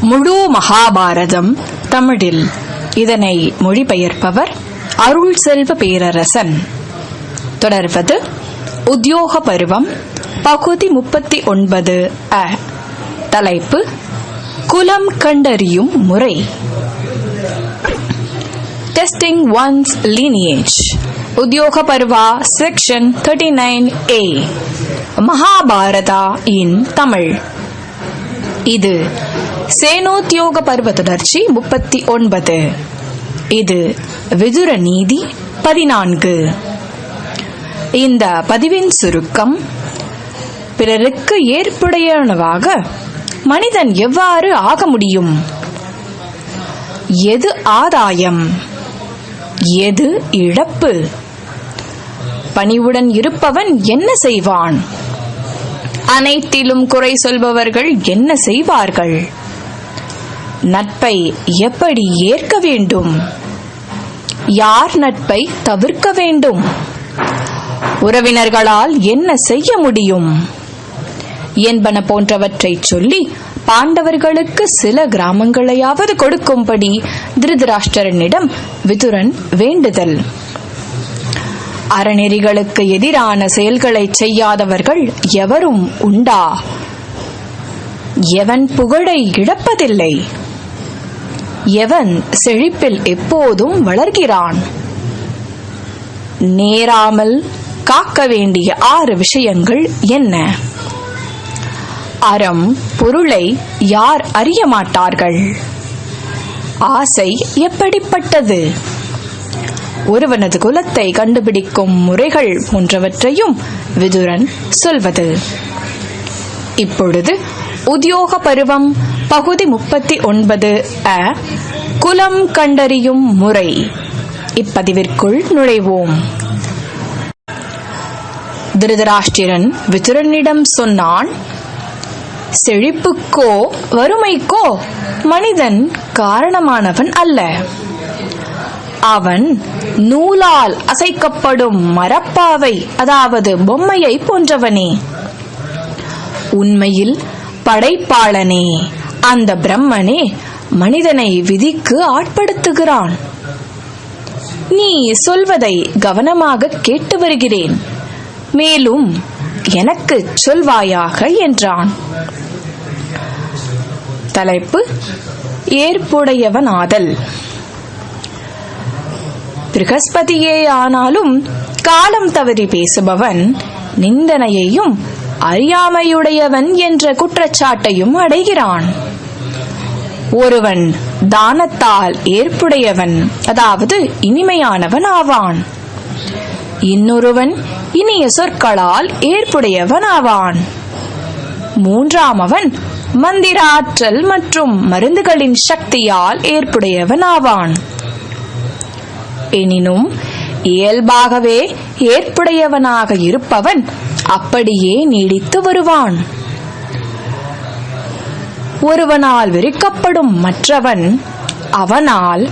முழு மகாபாரதம் தமிழில். இதனை மொழிபெயர்ப்பவர் அருள் செல்வ பேரரசன். தொடர்வது உத்தியோக பருவம் பகுதி முப்பத்தி ஒன்பது அ. தலைப்பு குலம் கண்டறியும் முறை. Testing once lineage Udyoga Parva section thirty nine A Mahabharata in Tamil. இது சேனோத்தியோக பருவ தொடர்ச்சி முப்பத்தி ஒன்பது. இது விதுர நீதி பதினான்கு. இந்த பதிவின் சுருக்கம் பிறருக்கு ஏற்புடையனவாக மனிதன் எவ்வாறு ஆக முடியும்? எது ஆதாயம்? எது இழப்பு? பணிவுடன் இருப்பவன் என்ன செய்வான்? அனைத்திலும் குறை சொல்பவர்கள் என்ன செய்வார்கள்? நட்பை எப்படி ஏற்க வேண்டும்? யார் நட்பை தவிர்க்க வேண்டும்? உறவினர்களால் என்ன செய்ய முடியும்? என்பன போன்றவற்றை சொல்லி பாண்டவர்களுக்கு சில கிராமங்களையாவது கொடுக்கும்படி திருதராஷ்டிரனிடம் விதுரன் வேண்டுதல். அறநெறிகளுக்கு எதிரான செயல்களை செய்யாதவர்கள் எவரும் உண்டா? எவன் புகழை இழப்பதில்லை. எவன் செழிப்பில் எப்போதும் வளர்கிறான்? நேராமல் காக்க வேண்டிய ஆறு விஷயங்கள் என்ன? அறம் பொருளை யார் அறிய மாட்டார்கள்? ஆசை எப்படிப்பட்டது? ஒருவனது குலத்தை கண்டுபிடிக்கும் முறைகள் போன்றவற்றையும் விதுரன் சொல்வது. இப்பொழுது உத்தியோக பருவம் பகுதி முப்பத்தி ஒன்பது அ குலம் கண்டறியும் முறை. இப்பதிவிற்குள் நுழைவோம். திருதராஷ்டிரன் விதுரனிடம் சொன்னான் செழிப்புக்கோ வறுமைக்கோ மனிதன் காரணமானவன் அல்ல. அவன் நூலால் அசைக்கப்படும் மரப்பாவை அதாவது பொம்மையை போன்றவனே. உண்மையில் படைப்பாளனே. அந்த பிரம்மனே மனிதனை விதிக்கு ஆட்படுத்துகிறான். நீ சொல்வதை கவனமாக கேட்டு வருகிறேன். மேலும் எனக்கு சொல்வாயாக என்றான். தலைப்பு ஏற்புடையவனாதல். பிரகஸ்பதியே ஆனாலும் காலம் தவறி பேசுபவன் நிந்தனையையும் அறியாமையுடையவன் என்ற குற்றச்சாட்டையும் அடைகிறான். ஒருவன் தானத்தால் ஏற்புடையவன் அதாவது இனிமையானவன் ஆவான். இன்னொருவன் இனிய சொற்களால் ஏற்புடையவன் ஆவான். மூன்றாமவன் மந்திராற்றல் மற்றும் மருந்துகளின் சக்தியால் ஏற்புடையவன் ஆவான். எனினும் இயல்பாகவே ஏற்புடையவனாக இருப்பவன் அப்படியே நீடித்து வருவான். ஒருவனால் வெறுக்கப்படும் மற்றவன் அவனால்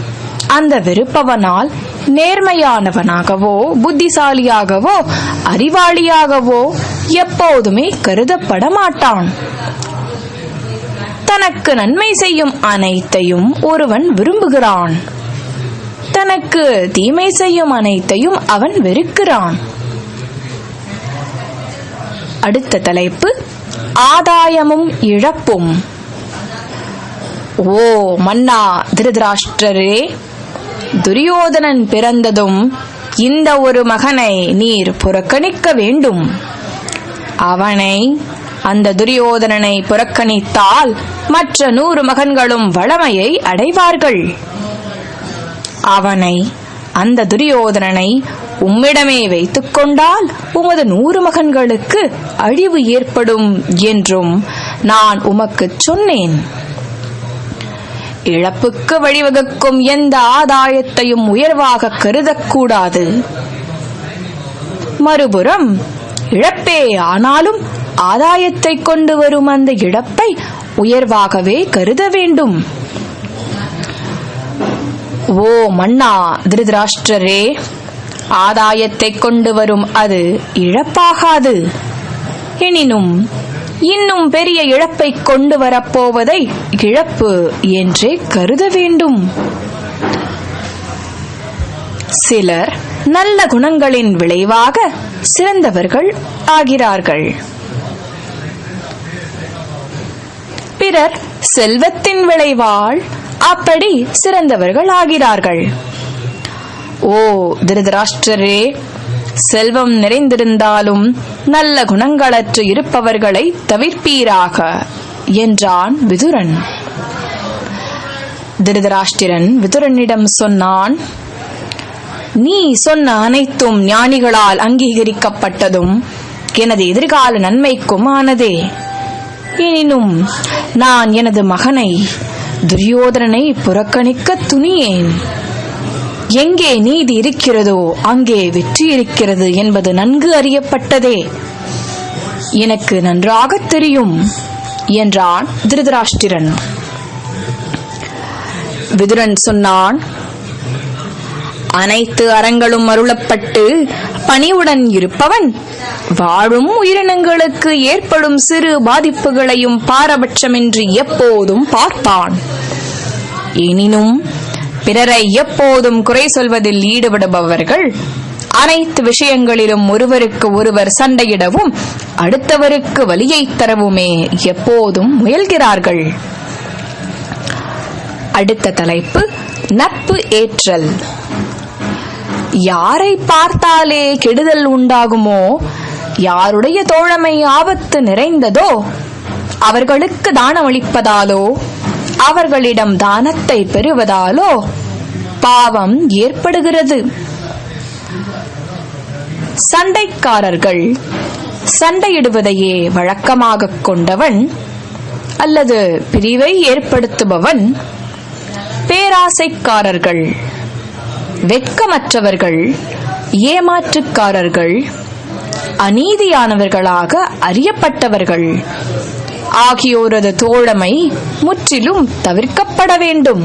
அந்த வெறுப்பவனால் நேர்மையானவனாகவோ புத்திசாலியாகவோ அறிவாளியாகவோ எப்போதுமே கருதப்பட மாட்டான் தனக்கு நன்மை செய்யும் அனைத்தையும் ஒருவன் விரும்புகிறான். தனக்கு தீமை செய்யும் அனைத்தையும் அவன் வெறுக்கிறான். அடுத்த தலைப்பு ஆதாயமும் இழப்பும். ஓ மன்னா திருதராஷ்டிரரே துரியோதனன் பிறந்ததும் இந்த ஒரு மகனை நீர் புறக்கணிக்க வேண்டும். அவனை அந்த துரியோதனனை புறக்கணித்தால் மற்ற நூறு மகன்களும் வளமையை அடைவார்கள். அவனை அந்த துரியோதனனை உம்மிடமே வைத்துக் கொண்டால் உமது நூறு மகன்களுக்கு அழிவு ஏற்படும் என்றும் நான் உமக்குச் சொன்னேன். இழப்புக்கு வழிவகுக்கும் எந்த ஆதாயத்தையும் உயர்வாக கருதக்கூடாது. மறுபுறம் இழப்பே ஆனாலும் ஆதாயத்தை கொண்டு வரும் அந்த இழப்பை உயர்வாகவே கருத வேண்டும். ஓ மன்னா திருதராஷ்டிரரே ஆதாயத்தை கொண்டு வரும் அது இழப்பாகாது. எனினும் இன்னும் பெரிய இழப்பை கொண்டு வரப்போவதை இழப்பு என்றே கருத வேண்டும். சிலர் நல்ல குணங்களின் விளைவாக சிறந்தவர்கள் ஆகிறார்கள். பிறர் செல்வத்தின் விளைவால் அப்படி சிறந்தவர்கள் ஆகிறார்கள். ஓ திருதராஷ்டிரரே செல்வம் நிறைந்திருந்தாலும் நல்ல குணங்களற்று இருப்பவர்களை தவிர்ப்பீராக என்றான் விதுரன். திருதராஷ்டிரன் விதுரனிடம் சொன்னான் நீ சொன்ன அனைத்தும் ஞானிகளால் அங்கீகரிக்கப்பட்டதும் எனது எதிர்கால நன்மைக்கும் ஆனதே. எனினும் நான் எனது மகனை துரியோதனனை புறக்கணிக்க துணியேன். எங்கே நீதி இருக்கிறதோ அங்கே வெற்றி இருக்கிறது என்பது நன்கு அறியப்பட்டதே. எனக்கு நன்றாக தெரியும் என்றான் திருதராஷ்டிரன். விதுரன் சொன்னான் அனைத்து அறங்களும் அருளப்பட்டு பணிவுடன் இருப்பவன் வாழும் உயிரினங்களுக்கு ஏற்படும் சிறு பாதிப்புகளையும் பாரபட்சமின்றி எப்போதும் பார்ப்பான். எனினும் பிறரை எப்போதும் குறை சொல்வதில் ஈடுபடுபவர்கள் அனைத்து விஷயங்களிலும் ஒருவருக்கு ஒருவர் சண்டையிடவும் அடுத்தவருக்கு வலியை தரவுமே எப்போதும் முயல்கிறார்கள். அடுத்த தலைப்பு நட்பு ஏற்றல். யாரை பார்த்தாலே கெடுதல் உண்டாகுமோ யாருடைய தோழமை ஆபத்து நிறைந்ததோ அவர்களுக்கு தானமளிப்பதாலோ அவர்களிடம் தானத்தை பெறுவதாலோ பாவம் ஏற்படுகிறது. சண்டைக்காரர்கள் சண்டையிடுவதையே வழக்கமாக கொண்டவன் அல்லது பிரிவை ஏற்படுத்துபவன் பேராசைக்காரர்கள் வெட்கமற்றவர்கள் ஏமாற்றுக்காரர்கள் அநீதியானவர்களாக அறியப்பட்டவர்கள். ஆகியோரது தோழமை முற்றிலும் தவிர்க்கப்பட வேண்டும்.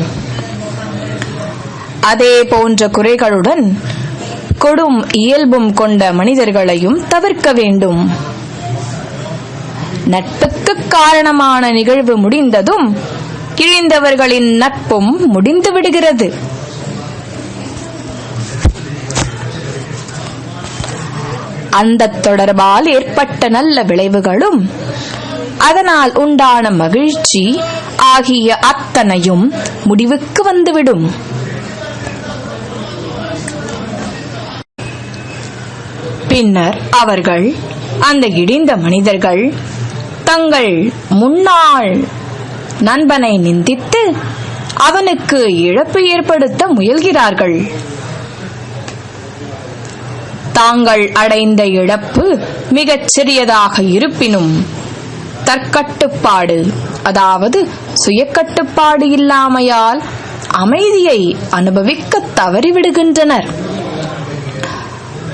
அதே போன்ற குறைகளுடன் கொடும் இயல்பும் கொண்ட மனிதர்களையும் தவிர்க்க வேண்டும். நட்புக்கு காரணமான நிகழ்வு முடிந்ததும் கிழிந்தவர்களின் நட்பும் முடிந்து விடுகிறது. அந்த தொடர்பால் ஏற்பட்ட நல்ல விளைவுகளும் அதனால் உண்டான மகிழ்ச்சி ஆகிய அத்தனையும் முடிவுக்கு வந்துவிடும். பின்னர் அவர்கள் அந்த இடிந்த மனிதர்கள் தங்கள் முன்னாள் நண்பனை நிந்தித்து அவனுக்கு இழப்பு ஏற்படுத்த முயல்கிறார்கள். தாங்கள் அடைந்த இழப்பு மிகச் சிறியதாக இருப்பினும் தற்கட்டுப்பாடு. அதாவது சுயக்கட்டுப்பாடு இல்லாமையால் அமைதியை அனுபவிக்க தவறிவிடுகின்றனர்.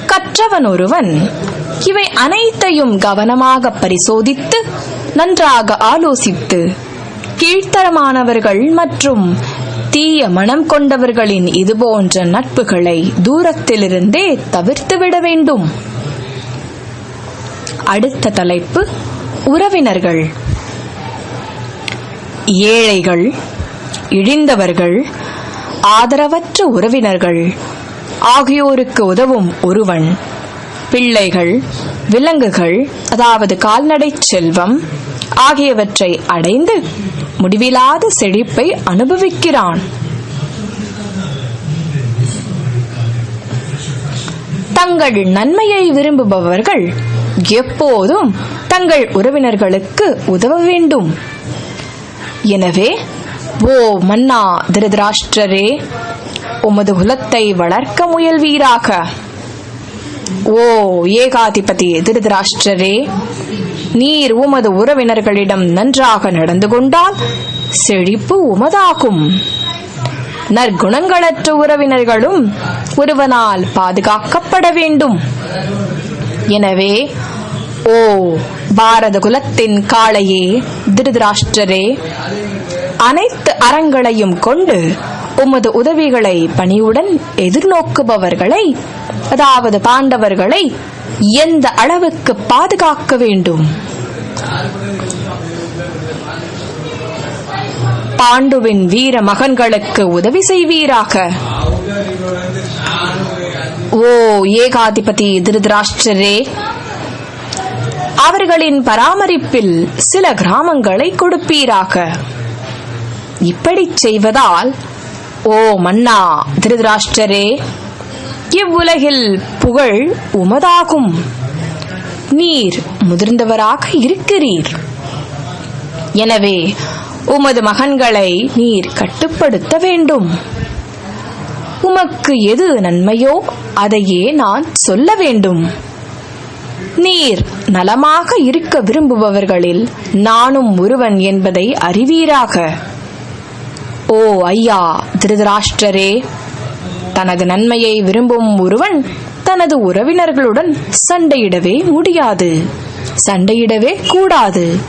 கற்றவன் ஒருவன் இவை அனைத்தையும் கவனமாக பரிசோதித்து நன்றாக ஆலோசித்து கீழ்த்தரமானவர்கள் மற்றும் தீய மனம் கொண்டவர்களின் இதுபோன்ற நட்புகளை தூரத்திலிருந்தே தவிர்த்துவிட வேண்டும். அடுத்த தலைப்பு உறவினர்கள் ஏழைகள் இழிந்தவர்கள் ஆதரவற்ற உறவினர்கள் ஆகியோருக்கு உதவும் ஒருவன். பிள்ளைகள் விலங்குகள் அதாவது கால்நடை செல்வம் ஆகியவற்றை அடைந்து முடிவிலாத செழிப்பை அனுபவிக்கிறான். தங்கள் நன்மையை விரும்புபவர்கள் எப்போதும் தங்கள் உறவினர்களுக்கு உதவ வேண்டும். எனவே ஓ மன்னா திருதராஷ்டிரரே உமது குலத்தை வளர்க்க முயல்வீராக. ஓ ஏகாதிபதி திருதராஷ்டிரரே நீர் உமது உறவினர்களிடம் நன்றாக நடந்து கொண்டால் செழிப்பு உமதாகும். நற்குணங்களற்ற உறவினர்களும் ஒருவனால் பாதுகாக்கப்பட வேண்டும். எனவே ஓ பாரத குலத்தின் காளையே திருதராஷ்டரே அனைத்து அறங்களையும் கொண்டு உமது உதவிகளை பணியுடன் எதிர்நோக்குபவர்களை அதாவது பாண்டவர்களை எந்த அளவுக்கு பாதுகாக்க வேண்டும்? பாண்டுவின் வீர மகன்களுக்கு உதவி செய்வீராக. ஓ ஏகாதிபதி திருதராஷ்டிரரே அவர்களின் பராமரிப்பில் சில கிராமங்களை கொடுப்பீராக. இப்படிச் செய்வதால் ஓ மன்னா திருதராஷ்டிரரே இவ்வுலகில் புகழ் உமதாகும். நீர் முதிர்ந்தவராக இருக்கிறீர். எனவே உமது மகன்களை நீர் கட்டுப்படுத்த வேண்டும். உமக்கு எது நன்மையோ? அதையே நான் சொல்ல வேண்டும். நீர் நலமாக இருக்க விரும்புபவர்களில் நானும் ஒருவன் என்பதை அறிவீராக. ஓ ஐயா திருதராஷ்டிரரே தனது நன்மையை விரும்பும் ஒருவன் தனது உறவினர்களுடன் சண்டையிடவே முடியாது. சண்டையிடவே கூடாது.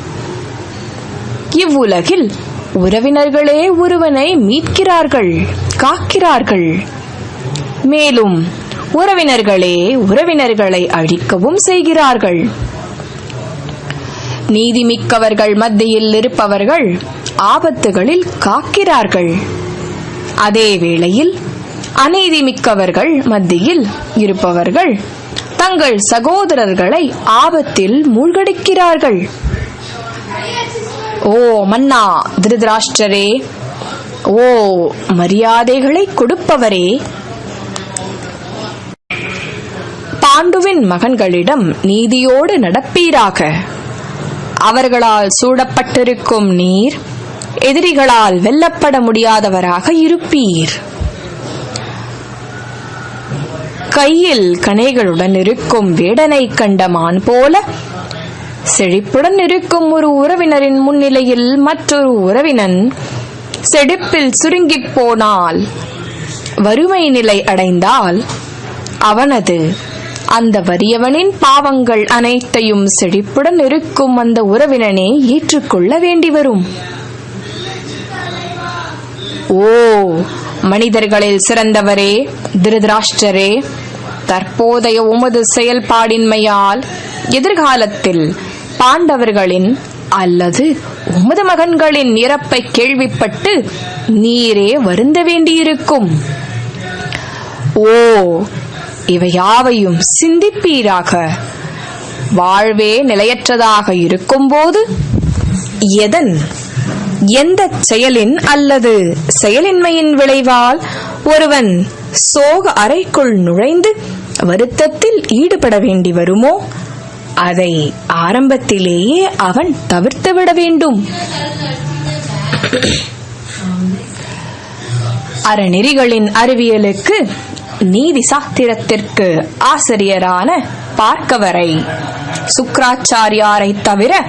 இவ்வுலகில் உறவினர்களே ஒருவனை மீட்கிறார்கள் காக்கிறார்கள். மேலும் உறவினர்களே உறவினர்களை அழிக்கவும் செய்கிறார்கள். நீதிமிக்கவர்கள் மத்தியில் இருப்பவர்கள் ஆபத்துகளில் காக்கிறார்கள். அதே வேளையில் அநீதிமிக்கவர்கள் மத்தியில் இருப்பவர்கள் தங்கள் சகோதரர்களை ஆபத்தில் மூழ்கடிக்கிறார்கள். ஓ மன்னா திருதராஷ்டரே ஓ மரியாதைகளை கொடுப்பவரே பாண்டுவின் மகன்களிடம் நீதியோடு நடப்பீராக. அவர்களால் சூடப்பட்டிருக்கும் நீர் எதிரிகளால் வெல்லப்பட முடியாதவராக இருப்பீர். கையில் கனைகளுடன் இருக்கும் வேடனை கண்டமான் போல செழிப்புடன் இருக்கும் ஒரு உறவினரின் முன்னிலையில் மற்றொரு உறவினன் செழிப்பில் சுருங்கிப் போனால் வறுமை நிலை அடைந்தால் அவனது அந்த வறியவனின் பாவங்கள் அனைத்தையும் செழிப்புடன் இருக்கும் அந்த உறவினனே ஏற்றுக்கொள்ள வேண்டி வரும். ஓ மனிதர்களில் சிறந்தவரே திருதராஷ்டரே தற்போதைய உமது செயல்பாடின்மையால் எதிர்காலத்தில் பாண்டவர்களின் அல்லது உமது மகன்களின் இறப்பை கேள்விப்பட்டு நீரே வருந்த வேண்டியிருக்கும். ஓ இவை யாவையும் சிந்திப்பீராக. வாழ்வே நிலையற்றதாக இருக்கும்போது எதன்? எந்த செயலின் அல்லது செயலின்மையின் விளைவால் ஒருவன் சோக அறைக்குள் நுழைந்து வருத்தத்தில் ஈடுபட வேண்டி வருமோ? அதை ஆரம்பத்திலேயே அவன் தவிர்த்து விட வேண்டும். அறநெறிகளின் அறிவியலுக்கு நீதி சாஸ்திரத்திற்கு ஆசிரியரான பார்க்கவரை சுக்ராச்சாரியாரை தவிர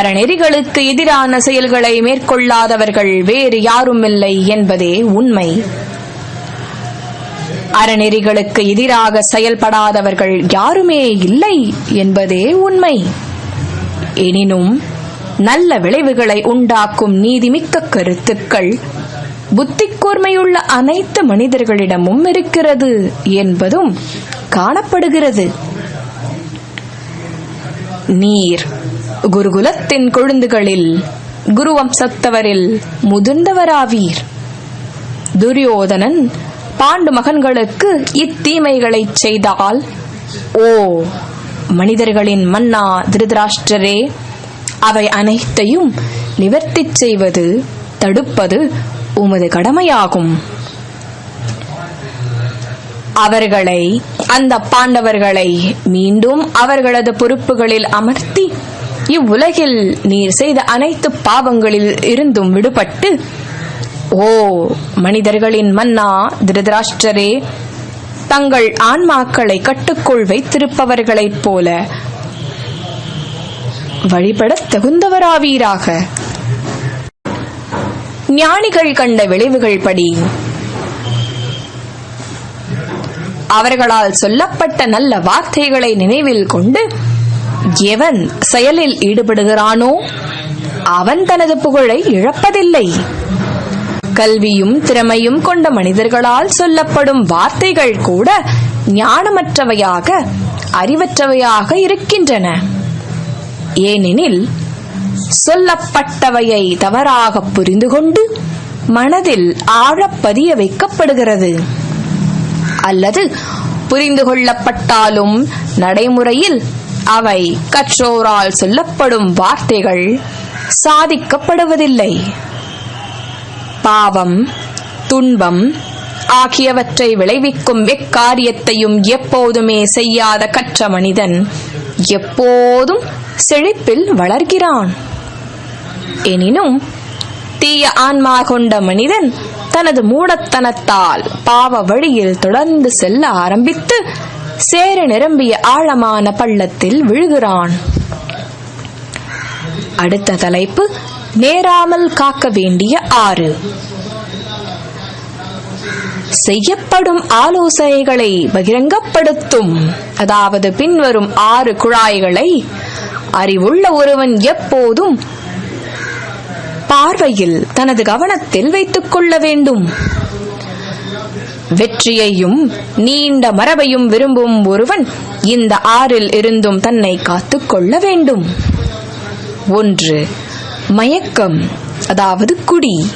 அறநெறிகளுக்கு எதிரான செயல்களை மேற்கொள்ளாதவர்கள் வேறு யாருமில்லை என்பதே உண்மை. அறநெறிகளுக்கு எதிராக செயல்படாதவர்கள் யாருமே இல்லை என்பதே உண்மை. எனினும் நல்ல விளைவுகளை உண்டாக்கும் நீதிமிக்க கருத்துக்கள் புத்தி கூர்மையுள்ள அனைத்து மனிதர்களிடமும் இருக்கிறது என்பதும் காணப்படுகிறது. நீர் குருகுலத்தின் கொழுந்துகளில் குருவம்சத்தவரில் முதிர்ந்தவராவீர். துரியோதனன் பாண்டு மகன்களுக்கு இத்தீமைகளைச் செய்தால் ஓ மனிதர்களின் மன்னா திருதராஷ்டரே அவை அனைத்தையும் நிவர்த்தி செய்வது தடுப்பது உமது கடமையாகும். அவர்களை அந்த பாண்டவர்களை மீண்டும் அவர்களது பொறுப்புகளில் அமர்த்தி இவ்வுலகில் நீர் செய்த அனைத்து பாவங்களில் இருந்தும் விடுபட்டு ஓ மனிதர்களின் மன்னா திருதராஷ்டரே தங்கள் ஆன்மாக்களை கட்டுக்குள் வைத்திருப்பவர்களைப் போல வழிபடத் தகுந்தவராவீராக. ஞானிகள் கண்ட விளைவுகள் படி. அவர்களால் சொல்லப்பட்ட நல்ல வார்த்தைகளை நினைவில் கொண்டு எவன் செயலில் ஈடுபடுகிறானோ அவன் தனது புகழை இழப்பதில்லை. கல்வியும் திறமையும் கொண்ட மனிதர்களால் சொல்லப்படும் வார்த்தைகள் கூட ஞானமற்றவையாக அறிவற்றவையாக இருக்கின்றன. ஏனெனில் சொல்லப்பட்டவையை தவறாக புரிந்து கொண்டு மனதில் ஆழப்பதிய வைக்கப்படுகிறது. அல்லது புரிந்து கொள்ளப்பட்டாலும் நடைமுறையில் அவை கற்றோரால் சொல்லப்படும் வார்த்தைகள் சாதிக்கப்படுவதில்லை. பாவம் துன்பம் ஆகியவற்றை விளைவிக்கும் எக்காரியத்தையும் எப்போதுமே செய்யாத கற்ற மனிதன் எப்போதும் செழிப்பில் வளர்கிறான். எனினும் தீய ஆன்மா கொண்ட மனிதன் தனது மூடத்தனத்தால் பாவ வழியில் தொடர்ந்து செல்ல ஆரம்பித்து சேர நிரம்பிய ஆழமான பள்ளத்தில் விழுகிறான். அடுத்த தலைப்பு நேராமல் காக்க வேண்டிய ஆறு. செய்யப்படும் ஆலோசனைகளை பகிரங்கப்படுத்தும். அதாவது பின்வரும் ஆறு குழாய்களை அறிவுள்ள ஒருவன் எப்போதும் பார்வையில் தனது கவனத்தில் வைத்துக் கொள்ள வேண்டும். வெற்றியையும் நீண்ட மரபையும் விரும்பும் ஒருவன் இந்த ஆறில் இருந்தும் தன்னை காத்துக் கொள்ள வேண்டும். ஒன்று மயக்கம் அதாவது குடி.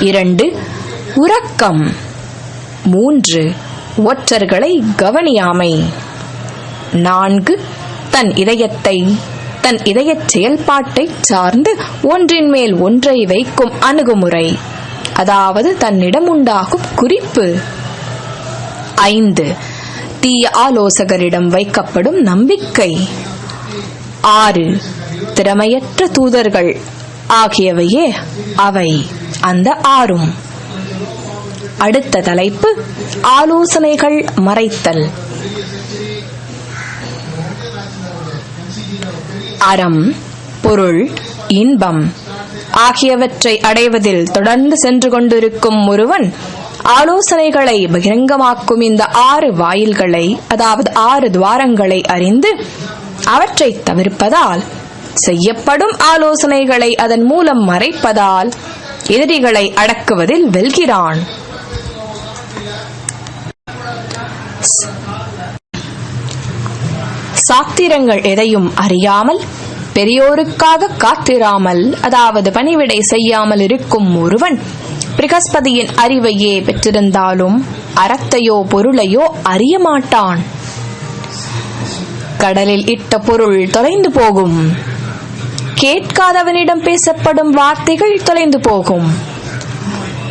இரண்டு உறக்கம். மூன்று ஒற்றர்களை கவனியாமை. நான்கு தன் இதயத்தை தன் இதயச் செயல்பாட்டை சார்ந்து ஒன்றின் மேல் ஒன்றை வைக்கும் அணுகுமுறை. அதாவது தன்னிடம் உண்டாகும் குறிப்பு. ஐந்து தீய ஆலோசகரிடம் வைக்கப்படும் நம்பிக்கை. ஆறு திறமையற்ற தூதர்கள் ஆகியவையே அவை. அந்த ஆறும். அடுத்த தலைப்பு ஆலோசனைகள் மறைத்தல். அறம் பொருள் இன்பம் ஆகியவற்றை அடைவதில் தொடர்ந்து சென்று கொண்டிருக்கும் ஒருவன் ஆலோசனைகளை பகிரங்கமாக்கும் இந்த ஆறு வாயில்களை அதாவது ஆறு துவாரங்களை அறிந்து அவற்றை தவிர்ப்பதால் செய்யப்படும் ஆலோசனைகளை அதன் மூலம் மறைப்பதால் எதிரிகளை அடக்குவதில் வெல்கிறான். சாத்திரங்கள் எதையும் அறியாமல் பெரியோருக்காக காத்திராமல் அதாவது பணிவிடை செய்யாமல் இருக்கும் ஒருவன் பிரகஸ்பதியின் அறிவையே பெற்றிருந்தாலும் அறத்தையோ பொருளையோ அறிய மாட்டான். கடலில் இட்ட பொருள் தொலைந்து போகும். கேட்காதவனிடம் பேசப்படும் வார்த்தைகள் தொலைந்து போகும்.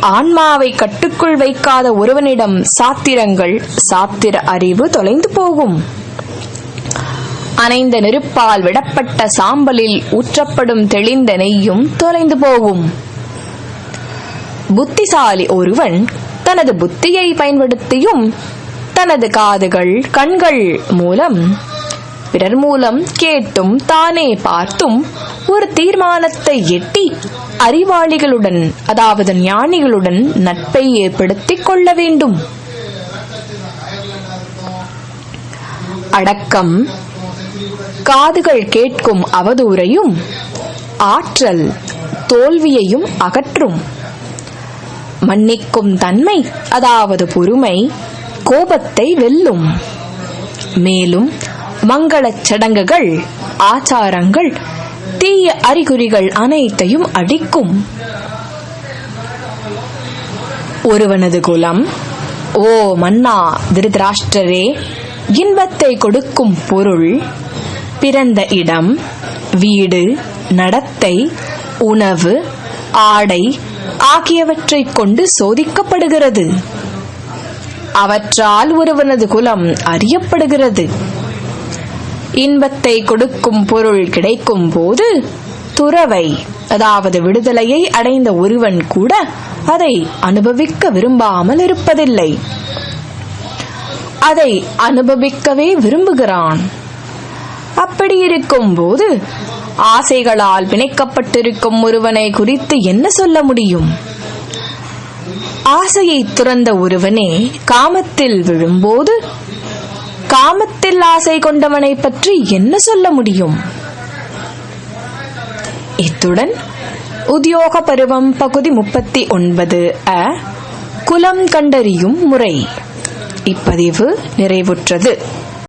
ஆன்மாவை கட்டுக்குள் வைக்காத ஒருவனிடம் சாத்திரங்கள் சாத்திர அறிவு தொலைந்து போகும். அணைந்த நெருப்பால் விடப்பட்ட சாம்பலில் ஊற்றப்படும் தெளிந்த நெய்யும் தொலைந்து போகும். புத்திசாலி ஒருவன் தனது புத்தியை பயன்படுத்தியும் தனது காதுகள் கண்கள் மூலம் பிறர் மூலம் கேட்டும் தானே பார்த்தும் ஒரு தீர்மானத்தை எட்டி அறிவாளிகளுடன் அதாவது ஞானிகளுடன் நட்பை ஏற்படுத்திக் கொள்ள வேண்டும். அடக்கம் காதுகள் கேட்கும் அவதூறையும் ஆற்றல் தோல்வியையும் அகற்றும். மன்னிக்கும் தன்மை அதாவது பொறுமை கோபத்தை வெல்லும். மேலும் மங்களச் சடங்குகள் ஆச்சாரங்கள் தீய அறிகுறிகள் அனைத்தையும் அடிக்கும். ஒருவனது குலம் ஓ மன்னா திருதராஷ்டரே இன்பத்தை கொடுக்கும் பொருள் பிறந்த இடம் வீடு நடத்தை உணவு ஆடை ஆகியவற்றைக் கொண்டு சோதிக்கப்படுகிறது. அவற்றால் ஒருவனது குலம் அறியப்படுகிறது. இன்பத்தை கொடுக்கும் பொருள் கிடைக்கும் போது துறவை அதாவது விடுதலையை அடைந்த ஒருவன் கூட அதை அனுபவிக்க விரும்பாமல் இருப்பதில்லை. அதை அனுபவிக்கவே விரும்புகிறான். அப்படி இருக்கும்போது ஆசைகளால் பிணைக்கப்பட்டிருக்கும் ஒருவனை குறித்து என்ன சொல்ல முடியும்? ஆசையை துறந்த ஒருவனே காமத்தில் விழும்போது காமத்தில் ஆசை கொண்டவனை பற்றி என்ன சொல்ல முடியும்? இத்துடன் உத்தியோக பருவம் பகுதி முப்பத்தி ஒன்பது அ குலம் கண்டறியும் முறை. இப்பதிவு நிறைவுற்றது.